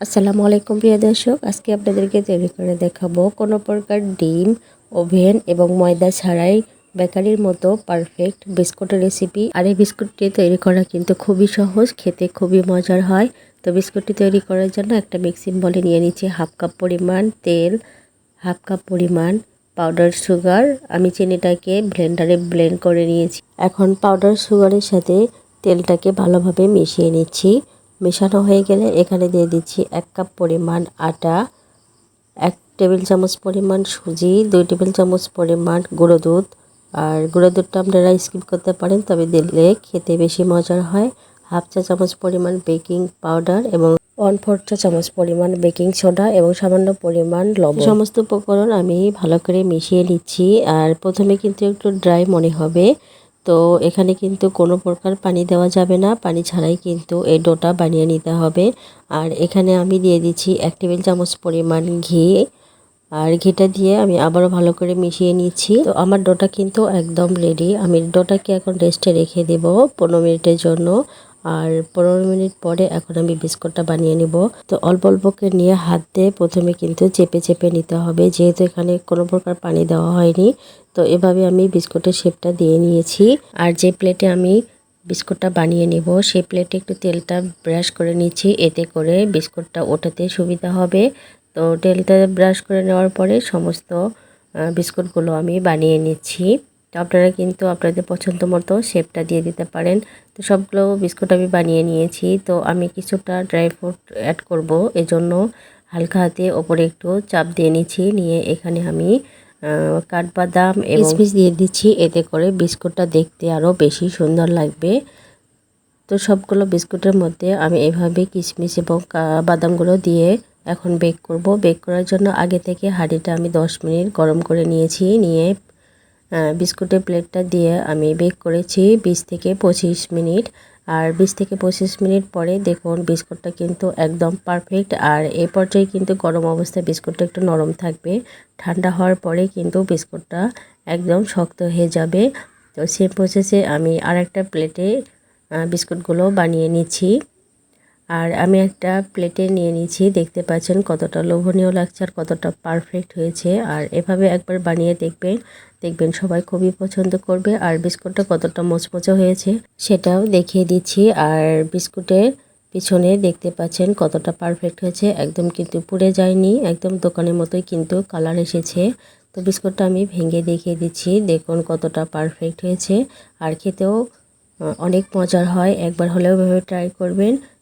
আসসালামু আলাইকুম প্রিয় দর্শক, আজকে আপনাদেরকে তৈরি করে দেখাবো, কোনো প্রকার ডিম, ওভেন এবং ময়দা ছাড়াই বেকারির মতো পারফেক্ট বিস্কুটের রেসিপি। আর এই বিস্কুটটি তৈরি করা কিন্তু খুবই সহজ, খেতে খুবই মজার হয়। তো বিস্কুটটি তৈরি করার জন্য একটা মিক্সিং বলে নিয়ে নিচ্ছি হাফ কাপ পরিমাণ তেল, হাফ কাপ পরিমাণ পাউডার সুগার। আমি চিনিটাকে ব্লেন্ডারে ব্লেন্ড করে নিয়েছি। এখন পাউডার সুগারের সাথে তেলটাকে ভালোভাবে মিশিয়ে নিচ্ছি। মেশানো হয়ে গেলে এখানে দিয়ে দিচ্ছি এক কাপ পরিমাণ আটা, এক টেবিল চামচ পরিমাণ সুজি, দুই টেবিল চামচ পরিমাণ গুঁড়ো দুধ। আর গুঁড়ো দুধটা আপনারা স্কিপ করতে পারেন, তবে দিলে খেতে বেশি মজার হয়। হাফ চা চামচ পরিমাণ বেকিং পাউডার এবং ওয়ান ফোর চা চামচ পরিমাণ বেকিং সোডা এবং সামান্য পরিমাণ লবণ। সমস্ত উপকরণ আমি ভালো করে মিশিয়ে নিচ্ছি, আর প্রথমে কিন্তু একটু ড্রাই মনে হবে। তো এখানে কিন্তু কোনো প্রকার পানি দেওয়া যাবে না। পানি ছাড়াই কিন্তু এই ডোটা বানিয়ে নিতে হবে। আর এখানে আমি দিয়ে দিচ্ছি এক টেবিল চামচ পরিমাণ ঘি। আর ঘিটা দিয়ে আমি আবারও ভালো করে মিশিয়ে নিচ্ছি। তো আমার ডোটা কিন্তু একদম রেডি আমি ডোটাকে এখন রেস্টে রেখে দেব পনেরো মিনিটের জন্য। আর পনেরো মিনিট পরে এখন আমি বিস্কুটটা বানিয়ে নিব। তো অল্প অল্পকে নিয়ে হাত দিয়ে প্রথমে কিন্তু চেপে চেপে নিতে হবে। যেহেতু এখানে কোনো প্রকার পানি দেওয়া হয়নি, তো এভাবে আমি বিস্কুটের শেপটা দিয়ে নিয়েছি। আর যে প্লেটে আমি বিস্কুটটা বানিয়ে নিব, সেই প্লেটে একটু তেলটা ব্রাশ করে নিচ্ছি। এতে করে বিস্কুটটা ওঠাতে সুবিধা হবে। তো তেলটা ব্রাশ করে নেওয়ার পরে সমস্ত বিস্কুটগুলো আমি বানিয়ে নিচ্ছি। আপনারা কিন্তু আপনাদের পছন্দ মতো শেপটা দিয়ে দিতে পারেন। তো সবগুলো বিস্কুট আমি বানিয়ে নিয়েছি। তো আমি কিছুটা ড্রাই ফ্রুট অ্যাড করব। এজন্য হালকা হাতে ওপরে একটু চাপ দিয়ে নিচ্ছি। নিয়ে এখানে আমি কাঠবাদাম কিশমিশ দিয়ে দিচ্ছি। এতে করে বিস্কুটটা দেখতে আরও বেশি সুন্দর লাগবে। তো সবগুলো বিস্কুটের মধ্যে আমি এভাবে কিশমিশ এবং বাদামগুলো দিয়ে এখন বেক করব। বেক করার জন্য আগে থেকে হাঁড়িটা আমি 10 মিনিট গরম করে নিয়েছি। নিয়ে বিস্কুটের প্লেটটা দিয়ে আমি বেক করেছি 20 থেকে পঁচিশ মিনিট। আর বিশ থেকে পঁচিশ মিনিট পরে দেখুন বিস্কুটটা কিন্তু একদম পারফেক্ট। আর এই পর্যায়ে কিন্তু গরম অবস্থায় বিস্কুটটা একটু নরম থাকবে। ঠান্ডা হওয়ার পরে কিন্তু বিস্কুটটা একদম শক্ত হয়ে যাবে। তো সেম প্রসেসে আমি আর একটা প্লেটে বিস্কুটগুলো বানিয়ে নিচ্ছি। আর আমি একটা প্লেটে নিয়ে নিয়েছি। দেখতে পাচ্ছেন কতটা লোভনীয় লাগছে আর কতটা পারফেক্ট হয়েছে। আর এভাবে একবার বানিয়ে দেখবেন দেখবেন সবাই খুবই পছন্দ করবে। আর বিস্কুটটা কতটা মোচমোচে হয়েছে সেটাও দেখিয়ে দিচ্ছি। আর বিস্কুটের পিছনে দেখতে পাচ্ছেন কতটা পারফেক্ট হয়েছে। একদম কিন্তু পুড়ে যায়নি, একদম দোকানের মতোই কিন্তু কালার এসেছে। তো বিস্কুটটা আমি ভেঙে দেখিয়ে দিচ্ছি। দেখুন কতটা পারফেক্ট হয়েছে। আর খেতেও অনেক মজার হয়। একবার হলেও ভেবে ট্রাই করবেন।